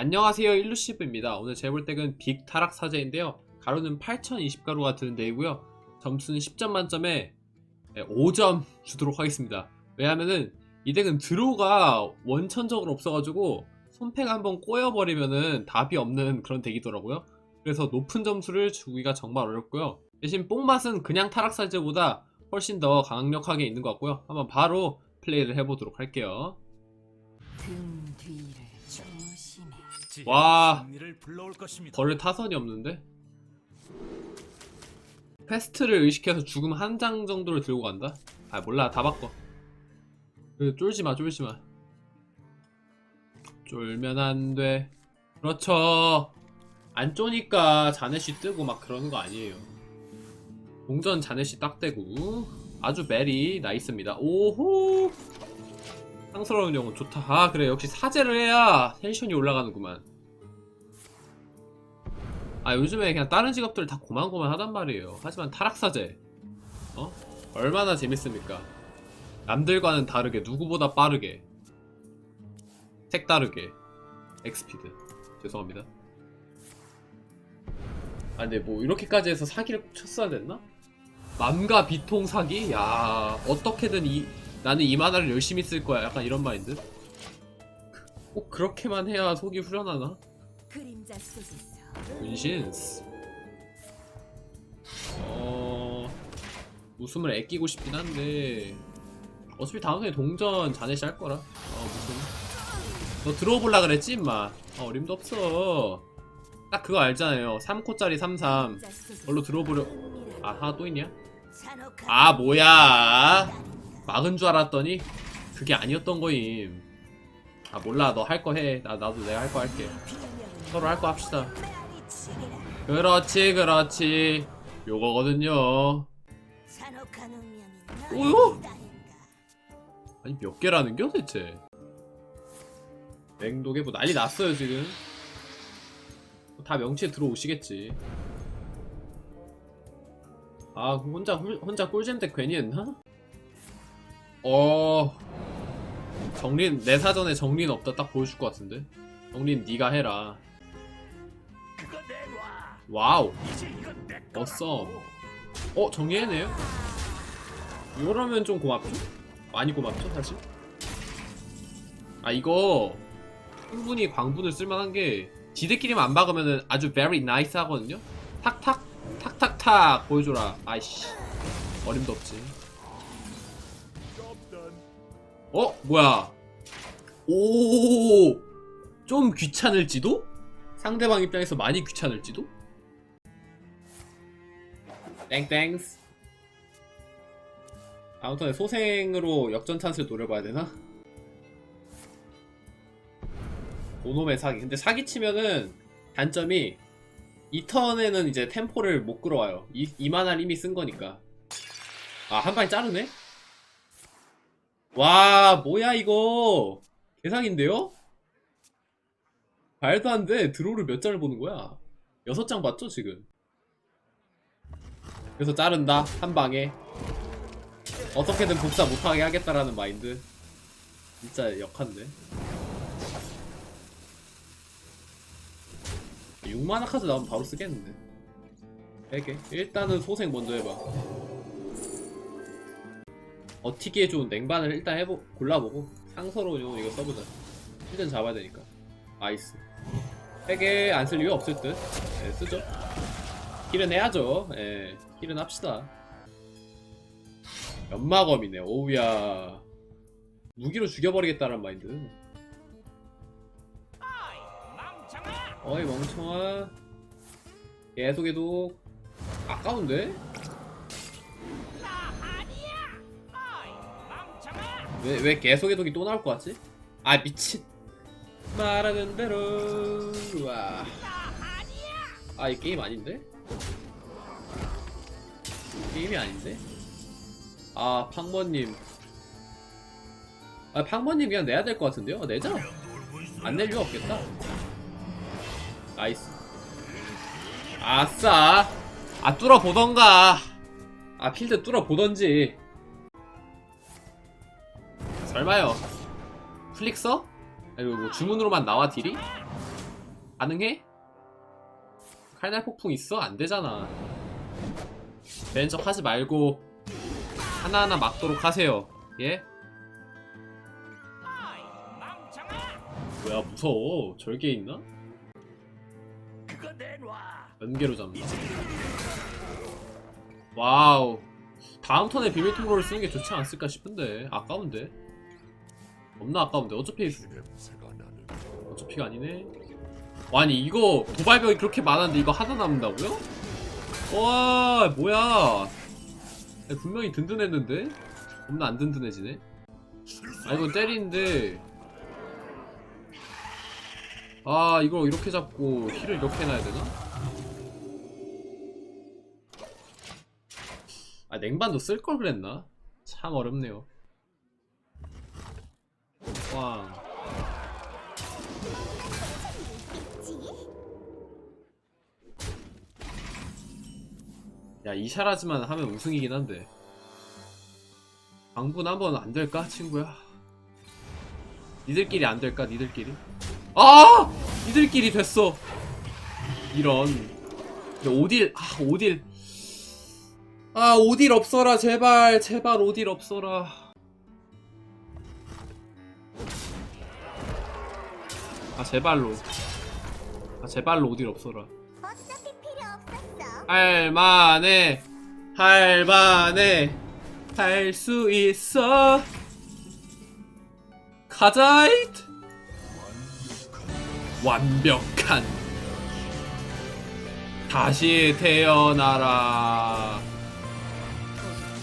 안녕하세요 일루시브입니다. 오늘 재볼 덱은 빅 타락 사제인데요. 가로는 8020가루가 드는 덱이고요. 점수는 10점 만점에 5점 주도록 하겠습니다. 왜냐면은 이 덱은 드로우가 원천적으로 없어가지고 손패가 한번 꼬여버리면은 답이 없는 그런 덱이더라고요. 그래서 높은 점수를 주기가 정말 어렵고요. 대신 뽕맛은 그냥 타락 사제보다 훨씬 더 강력하게 있는 것 같고요. 한번 바로 플레이를 해보도록 할게요. 등 뒤를. 와. 승리를 불러올 것입니다. 벌레 타선이 없는데? 패스트를 의식해서 죽음 한 장 정도를 들고 간다? 아 몰라. 다 바꿔. 그 쫄지마 쫄지마. 쫄면 안돼. 그렇죠. 안 쪼니까 자넷이 뜨고 막 그러는 거 아니에요. 동전 자넷이 딱 되고 아주 메리. 나이스입니다. 오호 상스러운 영혼 좋다. 아 그래. 역시 사제를 해야 텐션이 올라가는구만. 아 요즘에 그냥 다른 직업들 다 고만고만 하단 말이에요. 하지만 타락사제. 어? 얼마나 재밌습니까? 남들과는 다르게 누구보다 빠르게. 색다르게. 엑스피드. 죄송합니다. 아 근데 뭐 이렇게까지 해서 사기를 꼭 쳤어야 됐나? 맘과 비통 사기? 야 어떻게든 이 나는 이 만화를 열심히 쓸 거야. 약간 이런 마인드. 꼭 그렇게만 해야 속이 후련하나? 문신스. 어... 웃음을 애끼고 싶긴 한데 어차피 다음 턴에 동전 자넷이 할 거라. 어 무슨. 너 들어볼라 그랬지 임마? 어, 어림도 없어. 딱 그거 알잖아요. 3코짜리 33 그림자 속에서. 얼로 들어보려. 아 하나 또 있냐? 아 뭐야 막은 줄 알았더니 그게 아니었던 거임. 아 몰라. 너 할 거 해. 나, 나도 내가 할 거 할게. 서로 할 거 합시다. 그렇지 그렇지. 요거거든요. 오요? 아니 몇 개라는 겨 대체? 맹독에 뭐 난리 났어요 지금. 다 명치에 들어오시겠지. 아 혼자 홀- 혼자 꿀잼 때 괜히 했나? 어 정린 내 사전에 정린 없다 딱 보여줄 것 같은데 정린 네가 해라. 와우. 어썸 어 정리해네요 이러면 좀 고맙죠? 많이 고맙죠 사실 아 이거 충분히 광분을 쓸만한 게 지들끼리만 안 박으면 아주 very nice 하거든요 탁탁 탁탁탁 보여줘라 아이씨 어림도 없지. 어? 뭐야 오 좀 귀찮을지도? 상대방 입장에서 많이 귀찮을지도? 땡땡스 아무튼 소생으로 역전 찬스를 노려봐야 되나? 고놈의 사기 근데 사기 치면은 단점이 이 턴에는 이제 템포를 못 끌어와요 이, 이만한 이미 쓴 거니까 아 한 방에 자르네? 와 뭐야 이거? 개상인데요? 말도 안 돼. 드로우를 몇 장을 보는 거야? 여섯 장 봤죠 지금? 그래서 자른다 한 방에. 어떻게든 복사 못하게 하겠다라는 마인드. 진짜 역한데. 6만화 카드 나오면 바로 쓰겠는데. 3개. 일단은 소생 먼저 해봐 어티기에 좋은 냉반을 일단 해보 골라보고 상서로운 이거 써보자. 실전 잡아야 되니까. 아이스. 3개 안쓸 이유 없을 듯. 네, 쓰죠. 힐은 해야죠. 예 힐은 합시다. 연마검이네. 오우야. 무기로 죽여버리겠다는 마인드. 어이 멍청아. 계속 해도 아까운데? 왜, 왜 계속 해독이 또 나올 것 같지? 아 미친 말하는 대로 와. 아, 이 게임 아닌데? 게임이 아닌데? 아, 팡머님. 아, 팡머님 그냥 내야 될 것 같은데요? 내자. 안 낼 이유 없겠다. 나이스. 아싸. 아, 뚫어보던가. 아, 필드 뚫어보던지. 설마요. 플릭서? 아이고, 뭐 주문으로만 나와 딜이? 가능해? 칼날 폭풍 있어? 안 되잖아. 되는 척 하지 말고 하나하나 막도록 하세요. 예? 뭐야 무서워. 절개 있나? 연계로 잡는. 와우. 다음 턴에 비밀 통로를 쓰는 게 좋지 않았을까 싶은데 아까운데. 겁나 아까운데 어차피 어차피가 아니네. 와, 아니 이거 도발벽이 그렇게 많았는데 이거 하나 남는다고요? 와 뭐야? 분명히 든든했는데 겁나 안 든든해지네. 아 이건 때리는데 아 이걸 이렇게 잡고 힐을 이렇게 해놔야 되나? 아 냉반도 쓸 걸 그랬나? 참 어렵네요. 와. 야 이샤라즈만 하면 우승이긴 한데 방분 한번 안 될까 친구야? 니들끼리 안 될까 니들끼리? 아! 니들끼리 됐어. 이런. 근데 오딜 아 오딜 아 오딜 없어라 제발 제발 오딜 없어라. 제발로. 아 제발로 오딜 없어라. 어차피 필요 없었어. 할만해. 할만해. 할 수 있어. 가자잇 완벽한 다시 태어나라.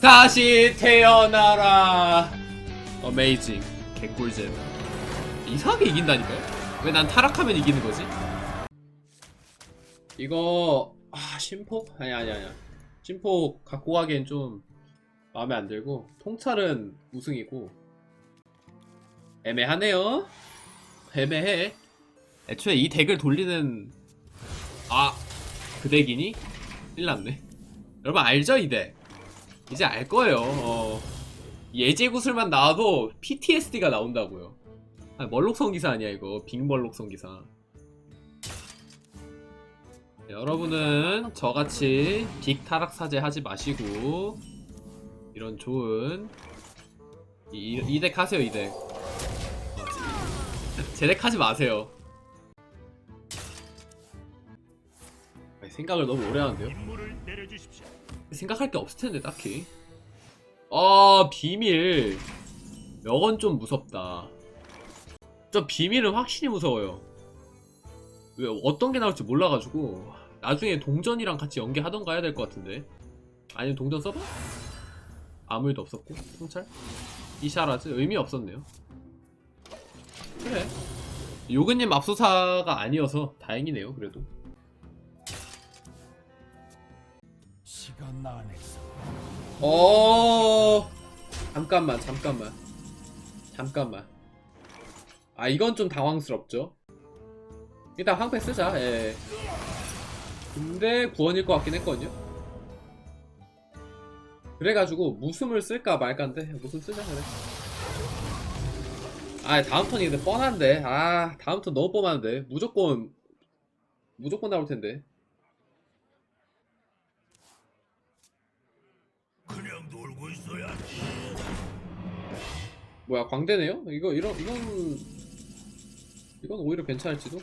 다시 태어나라. 어메이징 개꿀잼. 이상하게 이긴다니까요 왜 난 타락하면 이기는 거지 이거 아 심폭? 아니 아니 아니야 심폭 갖고 가기엔 좀 마음에 안 들고 통찰은 우승이고 애매하네요 애매해 애초에 이 덱을 돌리는 아그 덱이니? 일났네 여러분 알죠 이 덱? 이제 알 거예요 어. 예제 구슬만 나와도 PTSD가 나온다고요 아, 멀록성 기사 아니야 이거. 빅멀록성 기사. 네, 여러분은 저같이 빅 타락 사제 하지 마시고 이런 좋은 이, 이덱 하세요 이덱. 제덱 하지 마세요. 생각을 너무 오래 하는데요. 생각할 게 없을 텐데 딱히. 아 비밀. 여건 좀 무섭다 저 비밀은 확실히 무서워요. 왜 어떤 게 나올지 몰라가지고 나중에 동전이랑 같이 연계하던가 해야 될 것 같은데. 아니면 동전 써봐? 아무 일도 없었고 통찰? 이샤라즈? 의미 없었네요. 그래. 요근님 맙소사가 아니어서 다행이네요 그래도. 시간 안에서 어 잠깐만 잠깐만. 잠깐만 아 이건 좀 당황스럽죠. 일단 황패 쓰자. 예. 근데 구원일 것 같긴 했거든요. 그래가지고 무숨을 쓸까 말까인데? 무슨 쓰자 그래. 아 다음 턴이 근데 뻔한데. 아 다음 턴 너무 뻔한데. 무조건 무조건 나올 텐데. 그냥 놀고 있어야지. 뭐야 광대네요? 이거 이런 이건 이건 오히려 괜찮을지도.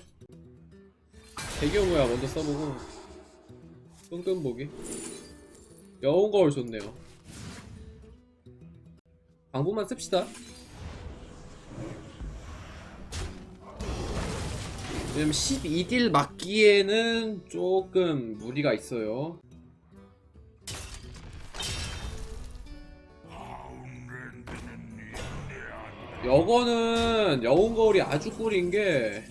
대경우야 먼저 써보고 끈끈 보기. 여운 거울 좋네요. 방법만 씁시다. 왜냐면 12딜 맞기에는 조금 무리가 있어요. 여거는 여운 거울이 아주 꿀인 게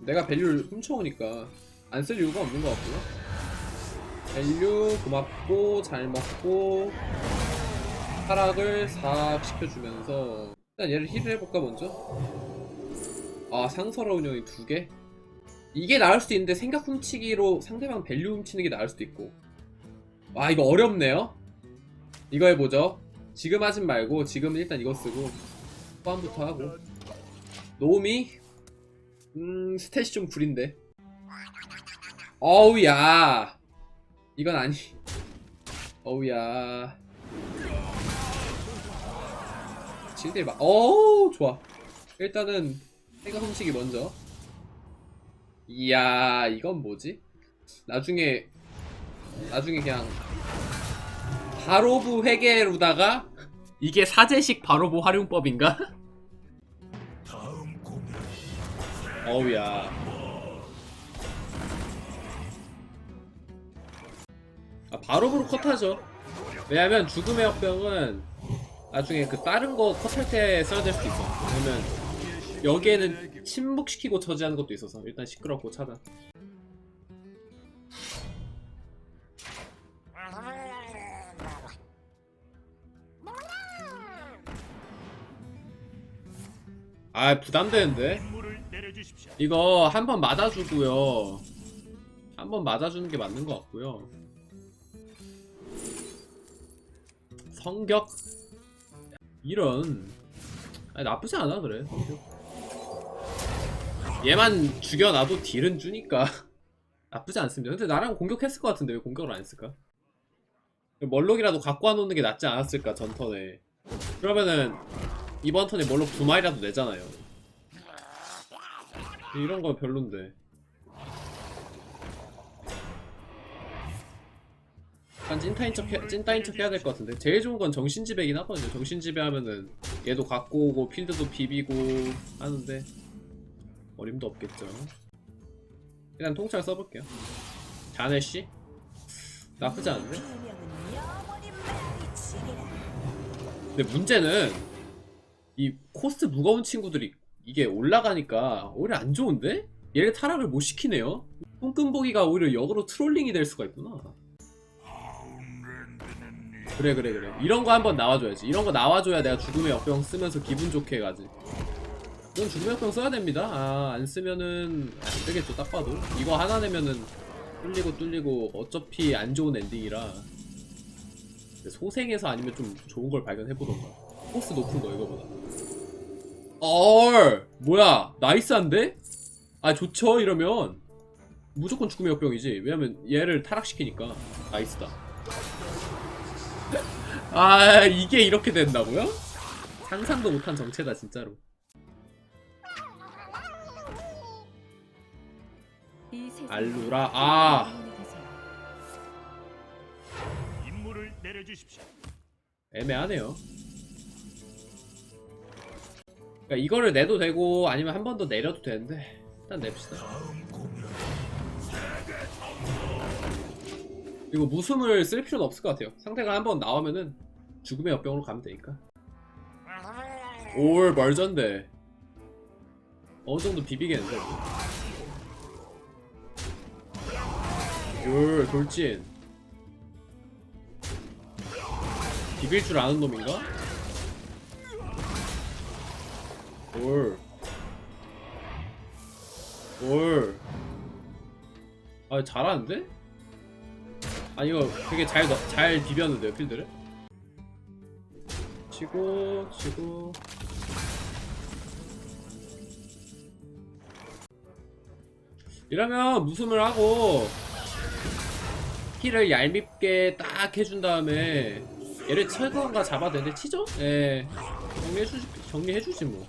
내가 밸류를 훔쳐오니까 안 쓸 이유가 없는 것 같고요. 밸류 고맙고 잘 먹고 타락을 싹 시켜주면서 일단 얘를 힐을 해볼까 먼저. 아 상서러 운영이 두 개. 이게 나을 수도 있는데 생각 훔치기로 상대방 밸류 훔치는 게 나을 수도 있고. 와 이거 어렵네요. 이거 해보죠. 지금 하진 말고 지금은 일단 이거 쓰고. 포함부터 하고. 노미? 음 스탯이 좀 구린데. 어우야. 이건 아니. 어우야. 7대 막 어우 좋아. 일단은 생각 솜식이 먼저. 이야 이건 뭐지? 나중에 나중에 그냥 바로브 회계로다가 이게 사제식 바로브 활용법인가? 다음 공연 어우야. 아, 바로브로 컷하죠. 왜냐면 죽음의 역병은 나중에 그 다른 거 컷할 때 써야 될 수도 있어. 왜냐면 여기에는 침묵시키고 저지하는 것도 있어서 일단 시끄럽고 차단. 아 부담되는데? 이거 한 번 맞아주고요. 한 번 맞아주는 게 맞는 것 같고요. 성격 이런 아니, 나쁘지 않아 그래. 성격. 얘만 죽여놔도 딜은 주니까 나쁘지 않습니다. 근데 나랑 공격했을 것 같은데 왜 공격을 안 했을까? 멀록이라도 갖고 와놓는 게 낫지 않았을까 전 턴에. 그러면은 이번 턴에 멀록 두 마리라도 내잖아요. 이런 거 별론데. 약간 찐타인 척, 해, 찐타인 척 해야 될 것 같은데. 제일 좋은 건 정신지배긴 하거든요. 정신지배 하면은 얘도 갖고 오고 필드도 비비고 하는데 어림도 없겠죠. 일단 통찰 써볼게요. 자네씨? 나쁘지 않은데? 근데 문제는 이 코스트 무거운 친구들이 이게 올라가니까 오히려 안 좋은데? 얘를 타락을 못 시키네요? 손금보기가 오히려 역으로 트롤링이 될 수가 있구나. 그래 그래 그래. 이런 거 한번 나와줘야지. 이런 거 나와줘야 내가 죽음의 역병 쓰면서 기분 좋게 가지. 이건 죽음의 역병 써야 됩니다. 아 안 쓰면은 안 되겠죠 딱 봐도. 이거 하나 내면은 뚫리고 뚫리고 어차피 안 좋은 엔딩이라. 소생해서 아니면 좀 좋은 걸 발견해보던가 코스 높은 거 이거보다. 얼 뭐야 나이스한데? 아 좋죠 이러면. 무조건 죽음의 역병이지. 왜냐면 얘를 타락시키니까. 나이스다. 아 이게 이렇게 된다고요? 상상도 못한 정체다 진짜로. 알루라 아! 임무를 내려주십시오. 애매하네요 그러니까 이거를 내도 되고 아니면 한 번 더 내려도 되는데 일단 냅시다. 그리고 무숨을 쓸 필요는 없을 것 같아요. 상대가 한 번 나오면은 죽음의 역병으로 가면 되니까. 올 멀전데. 어느 정도 비비겠는데? 올 돌진. 비빌 줄 아는 놈인가? 올. 올. 아, 잘하는데? 아, 이거 되게 잘, 넣- 잘 비볐는데요, 필드를? 치고, 치고. 이러면 무숨을 하고, 힐을 얄밉게 딱 해준 다음에, 얘를 철거가 잡아야 되는데, 치죠? 예. 정리해주지, 정리해주지 뭐.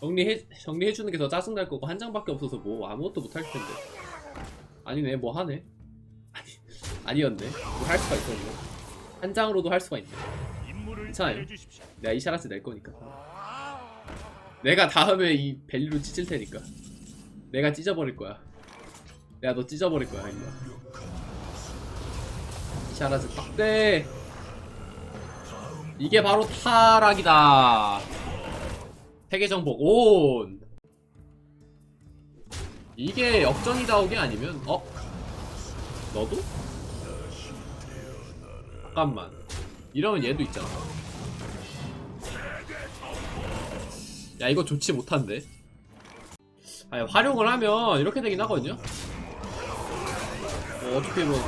정리해, 정리해 주는 게 더 짜증 날 거고, 한 장밖에 없어서 뭐, 아무것도 못 할 텐데. 아니네, 뭐 하네. 아니, 아니었네. 뭐 할 수가 있었네. 한 장으로도 할 수가 있네. 괜찮아요. 내가 이샤라스 낼 거니까. 내가 다음에 이 벨리로 찢을 테니까. 내가 찢어버릴 거야. 내가 너 찢어버릴 거야, 이거. 이샤라스 빡대. 이게 바로 타락이다. 세계 정복 온. 이게 역전이 다 오게 아니면 어? 너도? 잠깐만. 이러면 얘도 있잖아. 야 이거 좋지 못한데 아니 활용을 하면 이렇게 되긴 하거든요 뭐 어차피 뭐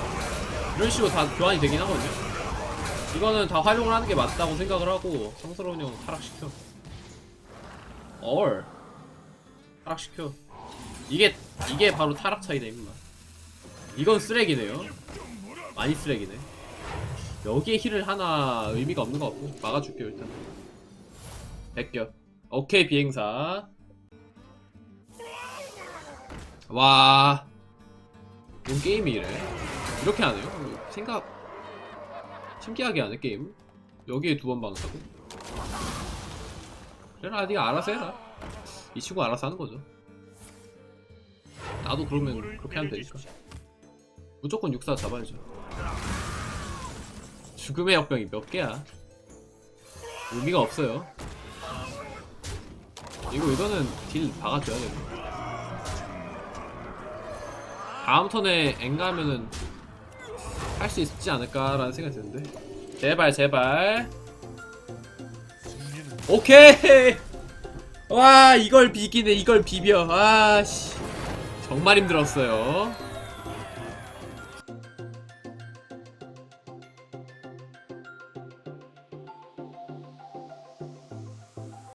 이런 식으로 다 교환이 되긴 하거든요 이거는 다 활용을 하는 게 맞다고 생각을 하고 성스러운 형 타락시켜 얼 타락시켜. 이게 이게 바로 타락 차이네 임마 이건 쓰레기네요. 많이 쓰레기네. 여기에 힐을 하나 의미가 없는 것 같고 막아줄게요 일단. 베껴 오케이 비행사. 와. 뭔 게임이 이래? 이렇게 하네요? 생각 신기하게 하네 게임. 여기에 두번 박는다고 그래라 니가 알아서 해라. 이 친구 알아서 하는 거죠. 나도 그러면 그렇게 하면 되니까. 무조건 육사 잡아야죠. 죽음의 역병이 몇 개야? 의미가 없어요. 이거 이거는 딜 박아줘야 돼 다음 턴에 엔가하면은 할 수 있지 않을까라는 생각이 드는데. 제발 제발 오케이. 와 이걸 비기네 이걸 비벼. 아씨. 정말 힘들었어요